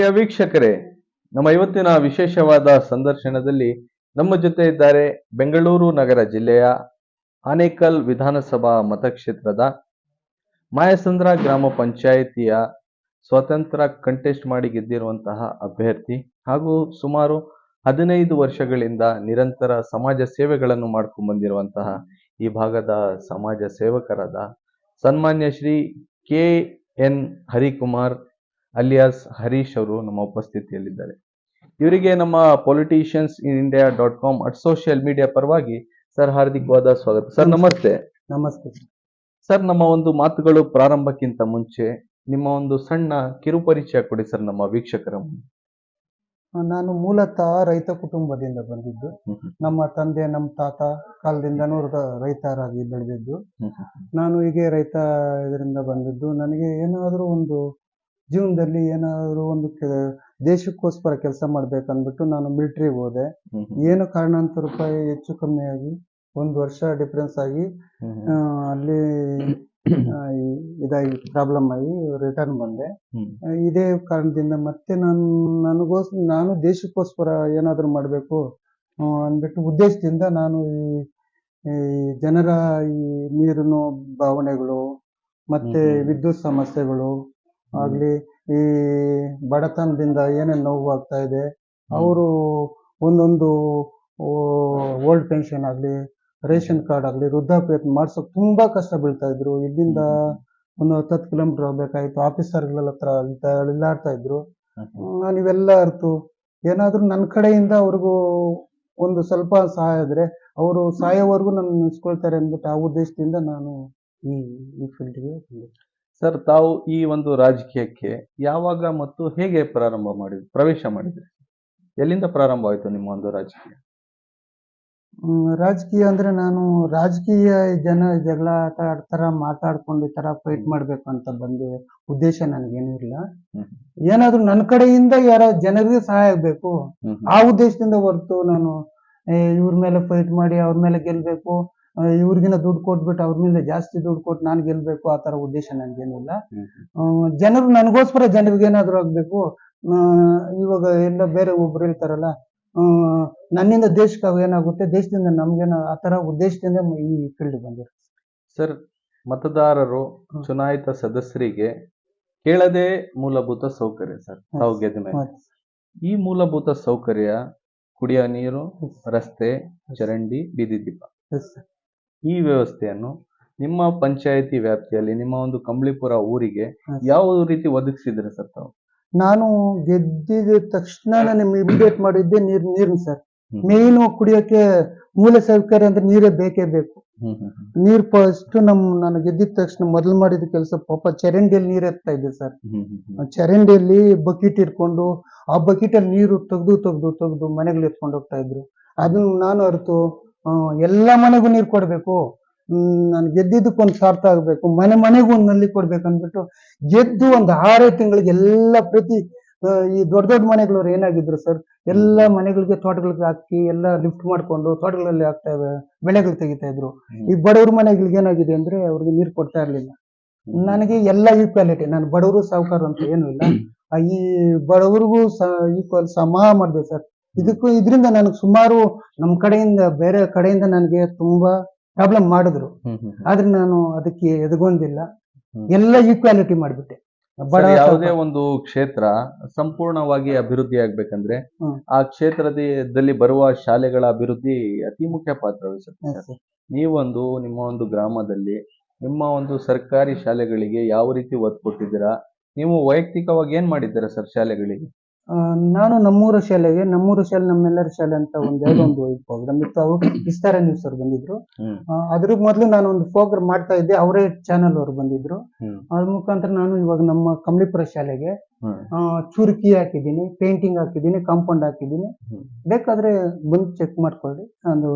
ಪ್ರಿಯ ವೀಕ್ಷಕರೇ, ನಮ್ಮ ಇವತ್ತಿನ ವಿಶೇಷವಾದ ಸಂದರ್ಶನದಲ್ಲಿ ನಮ್ಮ ಜೊತೆ ಇದ್ದಾರೆ ಬೆಂಗಳೂರು ನಗರ ಜಿಲ್ಲೆಯ ಆನೇಕಲ್ ವಿಧಾನಸಭಾ ಮತಕ್ಷೇತ್ರದ ಮಾಯಸಂದ್ರ ಗ್ರಾಮ ಪಂಚಾಯಿತಿಯ ಸ್ವತಂತ್ರ ಕಂಟೆಸ್ಟ್ ಮಾಡಿ ಗೆದ್ದಿರುವಂತಹ ಅಭ್ಯರ್ಥಿ ಹಾಗೂ ಸುಮಾರು ಹದಿನೈದು ವರ್ಷಗಳಿಂದ ನಿರಂತರ ಸಮಾಜ ಸೇವೆಗಳನ್ನು ಮಾಡ್ಕೊಂಡು ಬಂದಿರುವಂತಹ ಈ ಭಾಗದ ಸಮಾಜ ಸೇವಕರಾದ ಸನ್ಮಾನ್ಯ Shri K N Harikumar alias Harish ಅವರು ನಮ್ಮ ಉಪಸ್ಥಿತಿಯಲ್ಲಿದ್ದಾರೆ. ಇವರಿಗೆ ನಮ್ಮ politicians in India dot com at social media ಪರವಾಗಿ ಸರ್ ಹಾರ್ದಿಕವಾದ ಸ್ವಾಗತ. ಸರ್ ನಮಸ್ತೆ. ನಮಸ್ತೆ ಸರ್ ನಮ್ಮ ಒಂದು ಮಾತುಗಳು ಪ್ರಾರಂಭಕ್ಕಿಂತ ಮುಂಚೆ ನಿಮ್ಮ ಒಂದು ಸಣ್ಣ ಕಿರುಪರಿಚಯ ಕೊಡಿ ಸರ್ ನಮ್ಮ ವೀಕ್ಷಕರ ನಾನು ಮೂಲತಃ ರೈತ ಕುಟುಂಬದಿಂದ ಬಂದಿದ್ದು. ನಮ್ಮ ತಂದೆ ನಮ್ಮ ತಾತ ಕಾಲದಿಂದನೂ ರೈತರಾಗಿ ಬೆಳೆದಿದ್ದು. ನಾನು ಹೀಗೆ ರೈತ ಇದರಿಂದ ಬಂದಿದ್ದು. ನನಗೆ ಏನಾದರೂ ಒಂದು ಜೀವನದಲ್ಲಿ ಏನಾದ್ರು ಒಂದು ದೇಶಕ್ಕೋಸ್ಕರ ಕೆಲಸ ಮಾಡ್ಬೇಕಂದ್ಬಿಟ್ಟು ನಾನು ಮಿಲಿಟ್ರಿಗೆ ಹೋದೆ. ಏನು ಕಾರಣಾಂತರ ರೂಪಾಯಿ ಹೆಚ್ಚು ಕಮ್ಮಿ ಆಗಿ ಒಂದು ವರ್ಷ ಡಿಫ್ರೆನ್ಸ್ ಆಗಿ ಅಲ್ಲಿ ಇದಾಗಿ ಪ್ರಾಬ್ಲಮ್ ಆಗಿ ರಿಟರ್ನ್ ಬಂದೆ. ಇದೇ ಕಾರಣದಿಂದ ಮತ್ತೆ ನಾನು ನನಗೋಸ್ ನಾನು ದೇಶಕ್ಕೋಸ್ಕರ ಏನಾದರೂ ಮಾಡಬೇಕು ಅಂದ್ಬಿಟ್ಟು ಉದ್ದೇಶದಿಂದ ನಾನು ಈ ಜನರ ಈ ನೀರಿನ ಭಾವನೆಗಳು ಮತ್ತೆ. ವಿದ್ಯುತ್ ಸಮಸ್ಯೆಗಳು ಆಗ್ಲಿ ಈ ಬಡತನದಿಂದ ಏನೇನು ನೋವು ಆಗ್ತಾ ಇದೆ ಅವರು ಒಂದೊಂದು ಓಲ್ಡ್ ಪೆನ್ಷನ್ ಆಗಲಿ ರೇಷನ್ ಕಾರ್ಡ್ ಆಗಲಿ ವೃದ್ಧಾಪ್ಯ ಮಾಡ್ಸೋಕೆ ತುಂಬಾ ಕಷ್ಟ ಬೀಳ್ತಾ ಇದ್ರು. ಇಲ್ಲಿಂದ ಒಂದು ಹತ್ತತ್ತು ಕಿಲೋಮೀಟರ್ ಹೋಗ್ಬೇಕಾಯ್ತು ಆಫೀಸರ್ಗಳ ಹತ್ರ ಅಳ್ತಾ- ಇದ್ರು. ನಾನು ಇವೆಲ್ಲ ಅರ್ತು. ಏನಾದರೂ ನನ್ನ ಕಡೆಯಿಂದ ಅವ್ರಿಗೂ ಒಂದು ಸ್ವಲ್ಪ ಸಹಾಯ ಆದ್ರೆ ಅವರು ಸಹಾಯವರೆಗೂ ನನ್ನ ನೆನೆಸ್ಕೊಳ್ತಾರೆ ಅಂದ್ಬಿಟ್ಟು ಆ ಉದ್ದೇಶದಿಂದ ನಾನು ಈ ಈ ಫೀಲ್ಡ್ಗೆ ಸರ್ ತಾವು ಈ ಒಂದು ರಾಜಕೀಯಕ್ಕೆ ಯಾವಾಗ ಮತ್ತು ಹೇಗೆ ಪ್ರಾರಂಭ ಮಾಡಿದ್ರು ಪ್ರವೇಶ ಮಾಡಿದ್ರಿ? ಎಲ್ಲಿಂದ ಪ್ರಾರಂಭ ಆಯ್ತು ನಿಮ್ಮ ಒಂದು ರಾಜಕೀಯ? ರಾಜಕೀಯ ಅಂದ್ರೆ ನಾನು ರಾಜಕೀಯ ಜನ ಜಗಳ ಆಟ ಆಡ್ತಾರ ಮಾತಾಡ್ಕೊಂಡು ಈ ತರ ಫೈಟ್ ಮಾಡ್ಬೇಕು ಅಂತ ಬಂದು ಉದ್ದೇಶ ನನಗೇನು ಇಲ್ಲ. ಏನಾದ್ರೂ ನನ್ನ ಕಡೆಯಿಂದ ಯಾರ ಜನರಿಗೆ ಸಹಾಯ ಆಗ್ಬೇಕು. ಆ ಉದ್ದೇಶದಿಂದ ಹೊರತು ನಾನು ಇವ್ರ ಮೇಲೆ ಫೈಟ್ ಮಾಡಿ ಅವ್ರ ಮೇಲೆ ಗೆಲ್ಬೇಕು. ಇವ್ರಿಗಿನ ದುಡ್ಡು ಕೊಟ್ಬಿಟ್ಟು ಅವ್ರ ಮೇಲೆ ಜಾಸ್ತಿ ದುಡ್ಡು ಕೊಟ್ಟು ನಾನು ಗೆಲ್ಬೇಕು ಆ ತರ ಉದ್ದೇಶ ನನ್ಗೇನಿಲ್ಲ. ಜನರು ನನಗೋಸ್ಕರ ಜನರಿಗೆ ಏನಾದ್ರು ಆಗ್ಬೇಕು ಇವಾಗ ಎಲ್ಲ ಬೇರೆ ಒಬ್ರು ಹೇಳ್ತಾರಲ್ಲ ನನ್ನಿಂದ ದೇಶಕ್ಕೆ ಏನಾಗುತ್ತೆ ದೇಶದಿಂದ ನಮ್ಗೇನ ಆ ತರ ಉದ್ದೇಶದಿಂದ ಈ ಫೀಲ್ಡ್ ಬಂದಿರು ಸರ್ ಮತದಾರರು ಚುನಾಯಿತ ಸದಸ್ಯರಿಗೆ ಕೇಳದೆ ಮೂಲಭೂತ ಸೌಕರ್ಯ ಸರ್ ತಾವು ಗೆದ್ದ ಮೇಲೆ. ಈ ಮೂಲಭೂತ ಸೌಕರ್ಯ ಕುಡಿಯ ನೀರು ರಸ್ತೆ ಚರಂಡಿ ಬೀದಿ ದೀಪ. ಈ ವ್ಯವಸ್ಥೆಯನ್ನು ನಿಮ್ಮ ಪಂಚಾಯತಿ ವ್ಯಾಪ್ತಿಯಲ್ಲಿ ನಿಮ್ಮ ಒಂದು ಕಂಬಳಿಪುರ ಊರಿಗೆ ಯಾವ ರೀತಿ ಒದಗಿಸಿದ್ರೆ ಸರ್ ತಾವು? ನಾನು ಗೆದ್ದಿದ ತಕ್ಷಣ ನಾನು ಇಮಿಡಿಯೇಟ್ ಮಾಡಿದ್ದೆ ನೀರ್ ನೀರಿನ ಸರ್. ಮೇನ್ ಕುಡಿಯೋಕೆ ಮೂಲ ಸೌಕರ್ಯ ಅಂದ್ರೆ ನೀರೇ ಬೇಕೇ ಬೇಕು. ನೀರ್ ಫಸ್ಟ್ ನಮ್ ನಾನು ಗೆದ್ದಿದ ತಕ್ಷಣ ಮೊದಲು ಮಾಡಿದ ಕೆಲಸ ಪಾಪ ಚರಂಡಿಯಲ್ಲಿ ನೀರ್ ಎತ್ತಾ ಇದ್ದೆ ಸರ್. ಚರಂಡಿಯಲ್ಲಿ ಬಕೆಟ್ ಇಟ್ಕೊಂಡು ಆ ಬಕೆಟ್ ಅಲ್ಲಿ ನೀರು ತೆಗ್ದು ತೆಗ್ದು ತೆಗ್ದು ಮನೆಗಳು ಎತ್ಕೊಂಡು ಹೋಗ್ತಾ ಇದ್ರು. ಅದನ್ನ ನಾನು ಅರ್ತು ಎಲ್ಲಾ ಮನೆಗೂ ನೀರು ಕೊಡಬೇಕು. ಹ್ಮ್ ನಾನು ಗೆದ್ದಿದ್ದಕ್ಕೊಂದು ಸಾರ್ಥ ಆಗ್ಬೇಕು. ಮನೆ ಮನೆಗೂ ಒಂದು ನಲ್ಲಿ ಕೊಡ್ಬೇಕು ಅಂದ್ಬಿಟ್ಟು ಗೆದ್ದು ಒಂದು ಆರೇ ತಿಂಗಳಿಗೆ ಎಲ್ಲ ಪ್ರತಿ ಈ ದೊಡ್ಡ ದೊಡ್ಡ ಮನೆಗಳವ್ರು ಏನಾಗಿದ್ರು ಸರ್? ಎಲ್ಲ ಮನೆಗಳಿಗೆ ತೋಟಗಳಿಗೆ ಹಾಕಿ ಎಲ್ಲ ಲಿಫ್ಟ್ ಮಾಡ್ಕೊಂಡು ತೋಟಗಳಲ್ಲಿ ಹಾಕ್ತಾ ಬೆಳೆಗಳು ತೆಗಿತಾ ಇದ್ರು. ಈ ಬಡವ್ರ ಮನೆಗಳಿಗೆ ಏನಾಗಿದೆ ಅಂದ್ರೆ ಅವ್ರಿಗೆ ನೀರು ಕೊಡ್ತಾ ಇರ್ಲಿಲ್ಲ. ನನಗೆ ಎಲ್ಲ ಈಕ್ವಾಲಿಟಿ ನಾನು ಬಡವರು ಸಾಹುಕಾರ ಅಂತ ಏನು ಇಲ್ಲ. ಈ ಬಡವರಿಗೂ ಈಕ್ವಲ್ ಸಮ ಮಾಡಿದೆ ಸರ್. ಇದಕ್ಕೂ ಇದರಿಂದ ನನಗೆ ಸುಮಾರು ನಮ್ಮ ಕಡೆಯಿಂದ ಬೇರೆ ಕಡೆಯಿಂದ ನನಗೆ ತುಂಬಾ ಪ್ರಾಬ್ಲಮ್ ಮಾಡಿದ್ರು. ಆದ್ರೆ ನಾನು ಅದಕ್ಕೆ ಎದಗೊಂಡಿಲ್ಲ. ಎಲ್ಲ ಈಕ್ವಾಲಿಟಿ ಮಾಡಿಬಿಟ್ಟೆ. ಬಡ ಯಾವುದೇ ಒಂದು ಕ್ಷೇತ್ರ ಸಂಪೂರ್ಣವಾಗಿ ಅಭಿವೃದ್ಧಿ ಆಗ್ಬೇಕಂದ್ರೆ. ಆ ಕ್ಷೇತ್ರದಲ್ಲಿ ಬರುವ ಶಾಲೆಗಳ ಅಭಿವೃದ್ಧಿ ಅತಿ ಮುಖ್ಯ ಪಾತ್ರ ವಹಿಸುತ್ತೆ. ನೀವೊಂದು ನಿಮ್ಮ ಒಂದು ಗ್ರಾಮದಲ್ಲಿ ನಿಮ್ಮ ಒಂದು ಸರ್ಕಾರಿ ಶಾಲೆಗಳಿಗೆ ಯಾವ ರೀತಿ ಒತ್ತು ಕೊಟ್ಟಿದ್ದೀರಾ? ನೀವು ವೈಯಕ್ತಿಕವಾಗಿ ಏನ್ ಮಾಡಿದ್ದೀರಾ ಸರ್ ಶಾಲೆಗಳಿಗೆ? ನಾನು ನಮ್ಮೂರ ಶಾಲೆಗೆ ನಮ್ಮೂರ ಶಾಲೆ ನಮ್ಮೆಲ್ಲರ ಶಾಲೆ ಅಂತ ಒಂದು ಯಾವುದೋ ಒಂದು ಪ್ರೋಗ್ರಾಮ್ ಇತ್ತು. ಅವರು ವಿಸ್ತಾರ ನ್ಯೂಸ್ ಅವ್ರು ಬಂದಿದ್ರು. ಆ, ಅದ್ರ ಮೊದಲು ನಾನು ಒಂದು ಪ್ರೋಗ್ರಾಮ್ ಮಾಡ್ತಾ ಇದ್ದೆ. ಅವರೇ ಚಾನಲ್ ಅವರು ಬಂದಿದ್ರು. ಹ್ಮ್. ಅದ್ರ ಮುಖಾಂತರ ನಾನು ಇವಾಗ ನಮ್ಮ ಕಮಲಿಪುರ ಶಾಲೆಗೆ ಹ್ಮ್. ಆ, ಚುರುಕಿ ಹಾಕಿದ್ದೀನಿ ಪೇಂಟಿಂಗ್ ಹಾಕಿದ್ದೀನಿ ಕಾಂಪೌಂಡ್ ಹಾಕಿದ್ದೀನಿ. ಹ್ಮ್. ಬೇಕಾದ್ರೆ ಬಂದು ಚೆಕ್ ಮಾಡ್ಕೊಳ್ಳಿ. ಒಂದು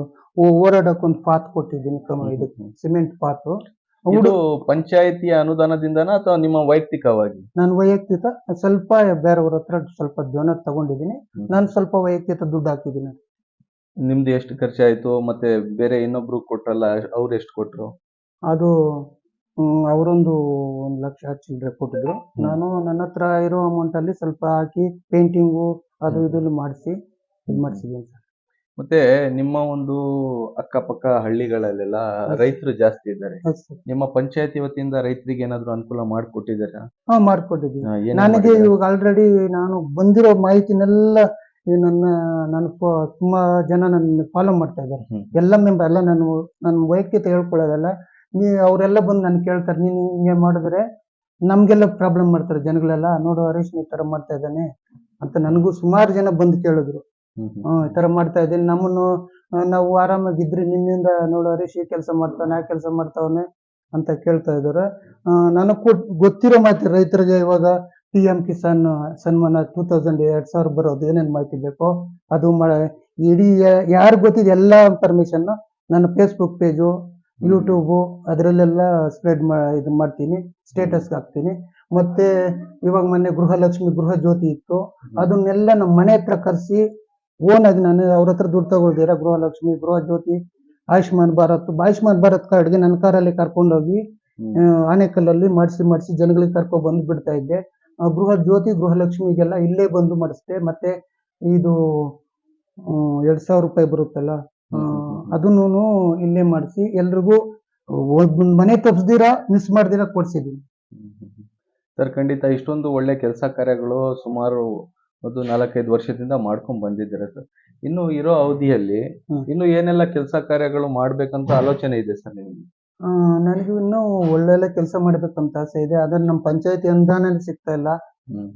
ಓಡಾಡಕ್ಕೊಂದು ಪಾತ್ ಕೊಟ್ಟಿದ್ದೀನಿ. ಕಮ ಇದು ಸಿಮೆಂಟ್ ಪಾತು ಇದು ಪಂಚಾಯತಿಯ ಅನುದಾನದಿಂದನ ಅಥವಾ ನಿಮ್ಮ ವೈಯಕ್ತಿಕವಾಗಿ? ನಾನು ವೈಯಕ್ತಿಕ ಸ್ವಲ್ಪ ಬೇರೆಯವ್ರ ಹತ್ರ ಸ್ವಲ್ಪ ಜೋನ ತಗೊಂಡಿದ್ದೀನಿ. ನಾನು ಸ್ವಲ್ಪ ವೈಯಕ್ತಿಕ ದುಡ್ಡು ಹಾಕಿದ್ದೀನಿ. ನಿಮ್ದು ಎಷ್ಟು ಖರ್ಚಾಯ್ತು? ಮತ್ತೆ ಬೇರೆ ಇನ್ನೊಬ್ರು ಕೊಟ್ರಲ್ಲ ಅವ್ರು ಎಷ್ಟು ಕೊಟ್ರು? ಅದು ಹ್ಮ್, ಅವರೊಂದು ಒಂದು ಲಕ್ಷ ಚಿಲ್ಲರೆ ಕೊಟ್ಟಿದ್ರು. ನಾನು ನನ್ನ ಹತ್ರ ಇರೋ ಅಮೌಂಟ್ ಅಲ್ಲಿ ಸ್ವಲ್ಪ ಹಾಕಿ ಪೇಂಟಿಂಗು ಅದು. ಇದು ಮಾಡಿಸಿ ಇದು ಮಾಡಿಸಿದ್ದೀನಿ ಮತ್ತೆ ನಿಮ್ಮ ಒಂದು ಅಕ್ಕಪಕ್ಕ ಹಳ್ಳಿಗಳಲ್ಲೆಲ್ಲ ರೈತರು ಜಾಸ್ತಿ ಇದ್ದಾರೆ. ಹೌದು ಸರ್. ನಿಮ್ಮ ಪಂಚಾಯತಿ ವತಿಯಿಂದ ರೈತರಿಗೆ ಏನಾದ್ರು ಅನುಕೂಲ ಮಾಡಿಕೊಟ್ಟಿದ್ದೀರಾ? ಹಾ ಮಾಡ್ಕೊಟ್ಟಿದ್ದೀನಿ ನನಗೆ? ಇವಾಗ ಆಲ್ರೆಡಿ ನಾನು ಬಂದಿರೋ ಮಾಹಿತಿನೆಲ್ಲ ಈ ನನ್ನ ನನ್ನ ಫ- ತುಂಬಾ ಜನ ನನ್ನ ಫಾಲೋ ಮಾಡ್ತಾ ಇದ್ದಾರೆ. ಹ್ಮ್. ಎಲ್ಲ ಮೆಂಬರ್ ಎಲ್ಲ ನಾನು ನನ್ನ ವೈಯಕ್ತಿಕ ಹೇಳ್ಕೊಳ್ಳೋದಲ್ಲ ನೀ ಅವರೆಲ್ಲ ಬಂದು ನಾನು ಕೇಳ್ತಾರೆ ನೀನು ಹಿಂಗೆ ಮಾಡಿದ್ರೆ ನಮ್ಗೆಲ್ಲ ಪ್ರಾಬ್ಲಮ್ ಮಾಡ್ತಾರೆ ಜನಗಳೆಲ್ಲ. ನೋಡು ಹರೀಶ್ ನೀ ತರ ಮಾಡ್ತಾ ಇದ್ದಾನೆ ಅಂತ ನನಗೂ ಸುಮಾರು ಜನ ಬಂದು ಕೇಳಿದ್ರು. ಈ ತರ ಮಾಡ್ತಾ ಇದ್ದೀನಿ. ನಮ್ಮನ್ನು ನಾವು ಆರಾಮಾಗಿದ್ರೆ ನಿನ್ನಿಂದ ನೋಡು ಹರೀಶ್ ಈ ಕೆಲಸ ಮಾಡ್ತಾನೆ ಆ ಕೆಲಸ ಮಾಡ್ತಾವನೆ ಅಂತ ಕೇಳ್ತಾ ಇದ್ದಾರೆ. ನನಗೆ ಕೊಟ್ ಗೊತ್ತಿರೋ ಮಾಹಿತಿ ರೈತರಿಗೆ ಇವಾಗ ಪಿ ಎಂ ಕಿಸಾನ್ ಸನ್ಮಾನ ಟೂ ತೌಸಂಡ್ ಎರಡ್ ಸಾವಿರ ಬರೋದು. ಏನೇನು ಮಾಹಿತಿ ಬೇಕೋ ಅದು ಮಾಡ ಇಡೀ ಯಾರು ಗೊತ್ತಿದೆ ಎಲ್ಲ ಇನ್ಫಾರ್ಮೇಶನ್ ನನ್ನ ಫೇಸ್ಬುಕ್ ಪೇಜು ಯೂಟ್ಯೂಬು ಅದರಲ್ಲೆಲ್ಲ ಸ್ಪ್ರೆಡ್ ಮಾ ಇದು ಮಾಡ್ತೀನಿ ಸ್ಟೇಟಸ್ ಹಾಕ್ತೀನಿ. ಮತ್ತೆ ಇವಾಗ ಮೊನ್ನೆ ಗೃಹಲಕ್ಷ್ಮಿ ಗೃಹ ಜ್ಯೋತಿ ಇತ್ತು. ಅದನ್ನೆಲ್ಲ ನಮ್ಮ ಮನೆ ಹತ್ರ ಕರೆಸಿ ಓನ್ ಆಗಿ ನಾನು ಅವ್ರ ಹತ್ರ ದುಡ್ಡು ತಗೊಳ್ದಿರ ಗೃಹಲಕ್ಷ್ಮಿ ಗೃಹ ಜ್ಯೋತಿ ಆಯುಷ್ಮಾನ್ ಭಾರತ್. ಆಯುಷ್ಮಾನ್ ಭಾರತ್ ಕಾರ್ಡ್ಗೆ ನನ್ನ ಕಾರಲ್ಲಿ ಕರ್ಕೊಂಡೋಗಿ ಆನೆಕಲ್ಲಲ್ಲಿ ಮಾಡಿಸಿ ಮಾಡಿಸಿ ಜನಗಳಿಗೆ ಕರ್ಕೊಂಡು ಬಂದು ಬಿಡ್ತಾ ಇದ್ದೆ. ಗೃಹ ಜ್ಯೋತಿ ಗೃಹಲಕ್ಷ್ಮಿಗೆಲ್ಲ ಇಲ್ಲೇ ಬಂದು ಮಾಡಿಸ್ದೆ. ಮತ್ತೆ ಇದು ಎರಡ್ ಸಾವಿರ ರೂಪಾಯಿ ಬರುತ್ತಲ್ಲ. ಅದನ್ನು ಇಲ್ಲೇ ಮಾಡಿಸಿ ಎಲ್ರಿಗೂ ಮನೆ ತಪ್ಪಿಸ್ದಿರಾ ಮಿಸ್ ಮಾಡ್ದಿರ ಕೊಡ್ಸಿದೀನಿ. ಸರ್ ಖಂಡಿತ ಇಷ್ಟೊಂದು ಒಳ್ಳೆ ಕೆಲಸ ಕಾರ್ಯಗಳು ಸುಮಾರು ಒಂದು ನಾಲ್ಕೈದು ವರ್ಷದಿಂದ ಮಾಡ್ಕೊಂಡ್ ಬಂದಿದ್ದೀರಾ ಸರ್. ಇನ್ನು ಇರೋ ಅವಧಿಯಲ್ಲಿ ಇನ್ನು ಏನೆಲ್ಲ ಕೆಲಸ ಕಾರ್ಯಗಳು ಮಾಡ್ಬೇಕಂತ ಆಲೋಚನೆ ಇದೆ ಸರ್ ನಿಮ್ಗೆ? ನನಗೆ ಇನ್ನೂ ಒಳ್ಳೊಳ್ಳೆ ಕೆಲಸ ಮಾಡ್ಬೇಕಂತ ಆಸೆ ಇದೆ. ಆದ್ರೆ ನಮ್ಮ ಪಂಚಾಯತಿ ಅನುದಾನ ಸಿಗ್ತಾ ಇಲ್ಲ.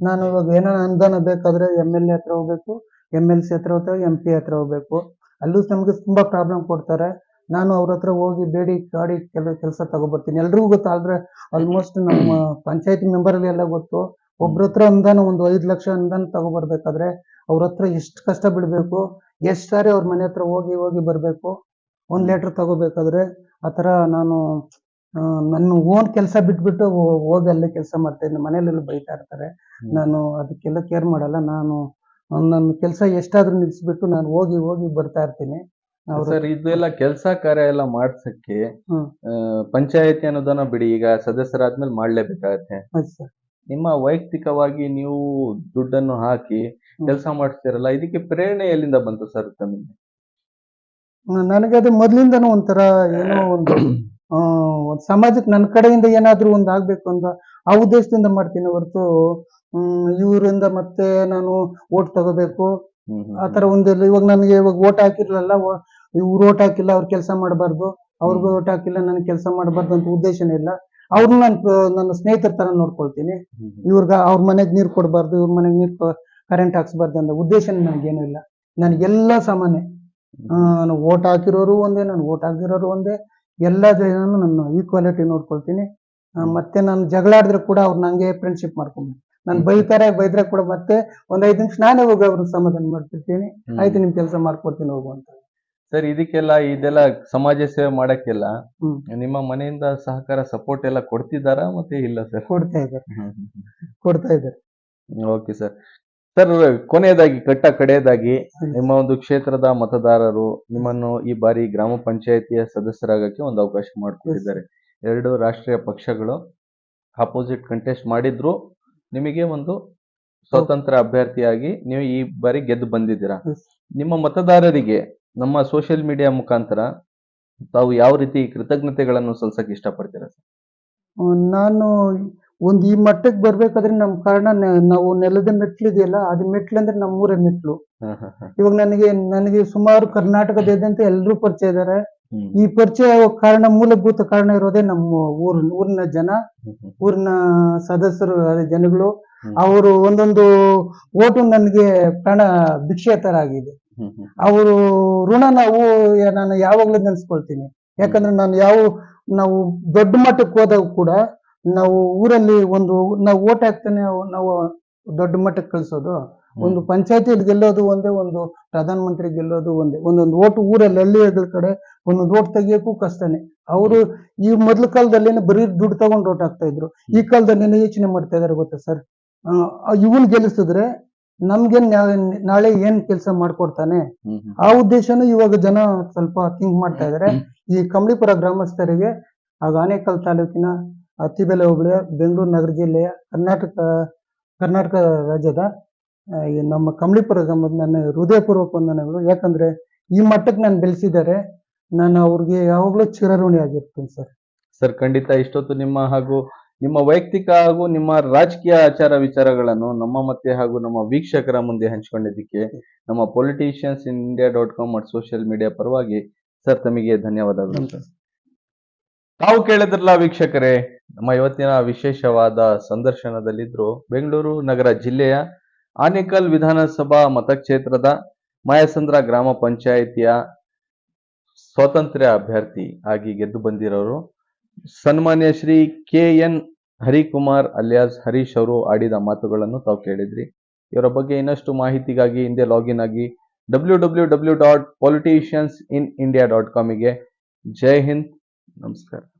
ನಾನು ಇವಾಗ ಏನೋ ಅನುದಾನ ಬೇಕಾದ್ರೆ ಎಂ ಎಲ್ ಎ ಹತ್ರ ಹೋಗ್ಬೇಕು ಎಂ ಎಲ್ ಸಿ ಹತ್ರ ಹೋಗ್ತೇವೆ ಎಂ ಪಿ ಹತ್ರ ಹೋಗ್ಬೇಕು. ಅಲ್ಲೂ ನಮ್ಗೆ ತುಂಬಾ ಪ್ರಾಬ್ಲಮ್ ಕೊಡ್ತಾರೆ. ನಾನು ಅವ್ರ ಹತ್ರ ಹೋಗಿ ಬೇಡಿ ಕಾಡಿ ಕೆಲವು ಕೆಲಸ ತಗೋಬರ್ತೀನಿ. ಎಲ್ರಿಗೂ ಗೊತ್ತಾದ್ರೆ ಆಲ್ಮೋಸ್ಟ್ ನಮ್ಮ ಪಂಚಾಯತಿ ಮೆಂಬರ್ ಎಲ್ಲ ಗೊತ್ತು. ಒಬ್ರ ಹತ್ರ ಅನುದಾನ ಒಂದು ಐದು ಲಕ್ಷ ಅನುದಾನ ತಗೋಬರ್ಬೇಕಾದ್ರೆ ಅವ್ರ ಹತ್ರ ಎಷ್ಟು ಕಷ್ಟ ಬಿಡ್ಬೇಕು ಎಷ್ಟ್ ಸಾರಿ ಅವ್ರ ಮನೆ ಹತ್ರ ಹೋಗಿ ಹೋಗಿ ಬರಬೇಕು ಒಂದ್ ಲೆಟರ್ ತಗೋಬೇಕಾದ್ರೆ ಆತರ ನಾನು ನನ್ನ ಓನ್ ಕೆಲಸ ಬಿಟ್ಬಿಟ್ಟು ಹೋಗಿ ಅಲ್ಲೇ ಕೆಲಸ ಮಾಡ್ತಾ ಇದ್ದೀನಿ ಮನೇಲೆಲ್ಲ ಬೈತಾ ಇರ್ತಾರೆ. ನಾನು ಅದಕ್ಕೆಲ್ಲ ಕೇರ್ ಮಾಡಲ್ಲ. ನಾನು ನನ್ನ ಕೆಲಸ ಎಷ್ಟಾದ್ರೂ ನಿಲ್ಲಿಸ್ಬಿಟ್ಟು ನಾನು ಹೋಗಿ ಹೋಗಿ ಬರ್ತಾ ಇರ್ತೀನಿ. ಸರ್ ಇದೆಲ್ಲ ಕೆಲಸ ಕಾರ್ಯ ಎಲ್ಲ ಮಾಡ್ಸಕ್ಕೆ. ಆ, ಪಂಚಾಯತಿ ಅನ್ನೋದನ್ನ ಬಿಡಿ. ಈಗ ಸದಸ್ಯರಾದ್ಮೇಲೆ ಮಾಡ್ಲೇಬೇಕಾಗತ್ತೆ. ನಿಮ್ಮ ವೈಯಕ್ತಿಕವಾಗಿ ನೀವು ದುಡ್ಡನ್ನು ಹಾಕಿ ಕೆಲಸ ಮಾಡ್ತೀರಲ್ಲ ಇದಕ್ಕೆ ಪ್ರೇರಣೆ ಎಲ್ಲಿಂದ ಬಂತು ಸರ್ ತಮಗೆ ನನಗೆ ಅದು ಮೊದ್ಲಿಂದನೂ ಒಂಥರ ಏನೋ ಒಂದು ಸಮಾಜಕ್ಕೆ ನನ್ನ ಕಡೆಯಿಂದ ಏನಾದರೂ ಒಂದು ಆಗಬೇಕು ಅಂತ ಆ ಉದ್ದೇಶದಿಂದ ಮಾಡ್ತೀನಿ ಹೊರತು ಹ್ಮ್ ಇವರಿಂದ ಮತ್ತೆ ನಾನು ಓಟ್ ತಗೋಬೇಕು. ಆ ತರ ಒಂದಿಲ್ಲ ಇವಾಗ ನನಗೆ ಇವಾಗ ಓಟ್ ಹಾಕಿರ್ಲಲ್ಲ ಇವ್ರು ಓಟ್ ಹಾಕಿಲ್ಲ ಅವ್ರು ಕೆಲಸ ಮಾಡಬಾರ್ದು. ಅವ್ರಿಗೂ ಓಟ್ ಹಾಕಿಲ್ಲ ನನಗೆ ಕೆಲಸ ಮಾಡಬಾರ್ದು ಅಂತ ಉದ್ದೇಶನೇ ಇಲ್ಲ. ಅವ್ರನ್ನ ನಾನು ನನ್ನ ಸ್ನೇಹಿತರ ತರ ನೋಡ್ಕೊಳ್ತೀನಿ. ಇವ್ರಿಗ. ಅವ್ರ ಮನೆಗೆ ನೀರು ಕೊಡಬಾರ್ದು ಇವ್ರ ಮನೆಗೆ ನೀರ್ ಕರೆಂಟ್ ಹಾಕ್ಸ್ಬಾರ್ದು ಅಂತ ಉದ್ದೇಶ ನನಗೇನು ಇಲ್ಲ. ನನಗೆಲ್ಲ ಸಾಮಾನ್ಯ. ನಾನು ಓಟ್ ಹಾಕಿರೋರು ಒಂದೇ ನಾನು ಓಟ್ ಹಾಕಿರೋರು ಒಂದೇ. ಎಲ್ಲ ಜನನು ನನ್ನ ಈಕ್ವಾಲಿಟಿ ನೋಡ್ಕೊಳ್ತೀನಿ. ಮತ್ತೆ ನಾನು ಜಗಳಾಡಿದ್ರೆ ಕೂಡ ಅವ್ರು ನಂಗೆ ಫ್ರೆಂಡ್ಶಿಪ್ ಮಾಡ್ಕೊಂಡು ನಾನು ಬೈತಾರೆ ಬೈದ್ರೆ ಕೂಡ ಮತ್ತೆ ಒಂದ್ ಐದು ನಿಮಿಷ ನಾನೇ ಹೋಗಿ ಅವ್ರನ್ನ ಸಮಾಧಾನ ಮಾಡ್ತಿರ್ತೀನಿ. ಆಯ್ತು ನಿಮ್ ಕೆಲಸ ಮಾಡ್ಕೊಡ್ತೀನಿ ಹೋಗು ಅಂತ. ಸರ್ ಇದಕ್ಕೆಲ್ಲ ಇದೆಲ್ಲ ಸಮಾಜ ಸೇವೆ ಮಾಡಕ್ಕೆಲ್ಲ ಹ್ಮ್. ನಿಮ್ಮ ಮನೆಯಿಂದ ಸಹಕಾರ ಸಪೋರ್ಟ್ ಎಲ್ಲ ಕೊಡ್ತಿದ್ದಾರಾ ಮತ್ತೆ ಇಲ್ಲ ಸರ್? ಕೊಡ್ತಾ ಇದ್ದಾರೆ. ಕೊಡ್ತಾ ಇದ್ದಾರೆ. Okay sir. ಸರ್ ಕೊನೆಯದಾಗಿ ಕಟ್ಟ ಕಡೆಯದಾಗಿ ನಿಮ್ಮ ಒಂದು ಕ್ಷೇತ್ರದ ಮತದಾರರು ನಿಮ್ಮನ್ನು ಈ ಬಾರಿ ಗ್ರಾಮ ಪಂಚಾಯತಿಯ ಸದಸ್ಯರಾಗಕ್ಕೆ ಒಂದು ಅವಕಾಶ ಮಾಡಿಕೊಟ್ಟಿದ್ದಾರೆ. ಎರಡು ರಾಷ್ಟ್ರೀಯ ಪಕ್ಷಗಳು ಅಪೋಸಿಟ್ ಕಂಟೆಸ್ಟ್ ಮಾಡಿದ್ರು. ನಿಮಗೆ ಒಂದು ಸ್ವತಂತ್ರ ಅಭ್ಯರ್ಥಿಯಾಗಿ ನೀವು ಈ ಬಾರಿ ಗೆದ್ದು ಬಂದಿದ್ದೀರಾ. Yes. ನಿಮ್ಮ ಮತದಾರರಿಗೆ ನಮ್ಮ ಸೋಷಿಯಲ್ ಮೀಡಿಯಾ ಮುಖಾಂತರ ತಾವು ಯಾವ ರೀತಿ ಕೃತಜ್ಞತೆಗಳನ್ನು ಸಲ್ಸಕ್ಕೆ ಇಷ್ಟಪಡ್ತೀರಾ ಸರ್ ನಾನು ಒಂದು ಈ ಮಟ್ಟಕ್ಕೆ ಬರ್ಬೇಕಾದ್ರೆ ನಮ್ಮ ಕಾರಣ ನ- ನಾವು ನೆಲದ ಮೆಟ್ಲಿದೆಯಲ್ಲ ಅದು ಮೆಟ್ಲು ಅಂದ್ರೆ ನಮ್ಮೂರೇ ಮೆಟ್ಲು ಹ, ಹ, ಹ. ಇವಾಗ ನನಗೆ ನನಗೆ ಸುಮಾರು ಕರ್ನಾಟಕದಾದ್ಯಂತ ಎಲ್ಲರೂ ಪರಿಚಯ ಇದ್ದಾರೆ. ಈ ಪರಿಚಯ ಕಾರಣ ಮೂಲಭೂತ ಕಾರಣ ಇರೋದೇ ನಮ್ಮ ಊರ್ ಊರಿನ ಜನ ಊರಿನ ಸದಸ್ಯರು ಜನಗಳು. ಅವರು ಒಂದೊಂದು ಓಟು ನನಗೆ ಪ್ರಾಣ ಭಿಕ್ಷೆ ತರ ಆಗಿದೆ. ಅವರು ಋಣ ನಾವು ನಾನು ಯಾವಾಗ್ಲೂ ನೆನೆಸ್ಕೊಳ್ತೀನಿ. ಯಾಕಂದ್ರೆ ನಾನು ಯಾವ ನಾವು ದೊಡ್ಡ ಮಟ್ಟಕ್ಕೆ ಹೋದಾಗ ಕೂಡ ನಾವು ಊರಲ್ಲಿ ಒಂದು ನಾವು ಓಟ್ ಹಾಕ್ತಾನೆ ನಾವು ದೊಡ್ಡ ಮಟ್ಟಕ್ಕೆ ಕಳಿಸೋದು. ಒಂದು ಪಂಚಾಯತಿಯಲ್ಲಿ ಗೆಲ್ಲೋದು ಒಂದೇ ಒಂದು ಪ್ರಧಾನ ಮಂತ್ರಿ ಗೆಲ್ಲೋದು ಒಂದೇ. ಒಂದೊಂದು ಓಟು ಊರಲ್ಲಿ ಹಳ್ಳಿಗಳ ಕಡೆ ಒಂದೊಂದು ಓಟ್ ತೆಗಿಯೋಕ್ಕೂ ಕಷ್ಟನೇ. ಅವರು ಈ ಮೊದ್ಲ ಕಾಲದಲ್ಲಿ ಬರೀ ದುಡ್ಡು ತಗೊಂಡು ಓಟ್ ಹಾಕ್ತಾ ಇದ್ರು. ಈ ಕಾಲದಲ್ಲಿ ಯೋಚನೆ ಮಾಡ್ತಾ ಇದಾರೆ ಗೊತ್ತಾ ಸರ್? ಇವನ್ ಗೆಲ್ಲಿಸಿದ್ರೆ ನಮ್ಗೆ ನಾಳೆ ಏನ್ ಕೆಲಸ ಮಾಡ್ಕೊಡ್ತಾನೆ. ಆ ಉದ್ದೇಶನೂ ಇವಾಗ ಜನ ಸ್ವಲ್ಪ ಥಿಂಕ್ ಮಾಡ್ತಾ ಇದಾರೆ. ಈ ಕಂಬಳಿಪುರ ಗ್ರಾಮಸ್ಥರಿಗೆ ಆಗ ಆನೇಕಲ್ ತಾಲೂಕಿನ ಅತ್ತಿಬೆಲೆ ಹೋಬಳಿಯ ಬೆಂಗಳೂರು ನಗರ ಜಿಲ್ಲೆಯ ಕರ್ನಾಟಕ ಕರ್ನಾಟಕ ರಾಜ್ಯದ ನಮ್ಮ ಕಮಲಿಪುರ ಸಂಬಂಧ ನನ್ನ ಹೃದಯಪೂರ್ವಕ ವಂದನೆಗಳು. ಯಾಕಂದ್ರೆ ಈ ಮಟ್ಟಕ್ಕೆ ನಾನು ಬೆಳೆಸಿದ್ದಾರೆ ನಾನು ಅವ್ರಿಗೆ ಯಾವಾಗಲೂ ಚಿರಋಣಿ ಆಗಿರ್ತೀನಿ ಸರ್. ಸರ್ ಖಂಡಿತ ಇಷ್ಟೊತ್ತು ನಿಮ್ಮ ಹಾಗೂ ನಿಮ್ಮ ವೈಯಕ್ತಿಕ ಹಾಗೂ ನಿಮ್ಮ ರಾಜಕೀಯ ಆಚಾರ ವಿಚಾರಗಳನ್ನು ನಮ್ಮ ಮತ್ತೆ ಹಾಗೂ ನಮ್ಮ ವೀಕ್ಷಕರ ಮುಂದೆ ಹಂಚಿಕೊಂಡಿದ್ದಕ್ಕೆ ನಮ್ಮ politicians in India dot com ಮತ್ತು ಸೋಷಿಯಲ್ ಮೀಡಿಯಾ ಪರವಾಗಿ ಸರ್ ತಮಗೆ ಧನ್ಯವಾದಗಳು. ತಾವು ಕೇಳಿದ್ರಲ್ಲ ವೀಕ್ಷಕರೇ ನಮ್ಮ ಇವತ್ತಿನ ವಿಶೇಷವಾದ ಸಂದರ್ಶನದಲ್ಲಿದ್ರು ಬೆಂಗಳೂರು ನಗರ ಜಿಲ್ಲೆಯ ಆನೇಕಲ್ ವಿಧಾನಸಭಾ ಮತಕ್ಷೇತ್ರದ ಮಾಯಸಂದ್ರ ಗ್ರಾಮ ಪಂಚಾಯಿತಿಯ ಸ್ವಾತಂತ್ರ್ಯ ಅಭ್ಯರ್ಥಿ ಆಗಿ ಗೆದ್ದು ಬಂದಿರೋರು. ಸನ್ಮಾನ್ಯ Shri K N Harikumar alias Harish ಅವರು ಆಡಿದ ಮಾತುಗಳನ್ನು ತಾವು ಕೇಳಿದ್ರಿ. ಇವರ ಬಗ್ಗೆ ಇನ್ನಷ್ಟು ಮಾಹಿತಿಗಾಗಿ ಹಿಂದೆ ಲಾಗಿನ್ ಆಗಿ W W W dot politicians in India dot ಕಾಮಿಗೆ. ಜೈ ಹಿಂದ್. ನಮಸ್ಕಾರ.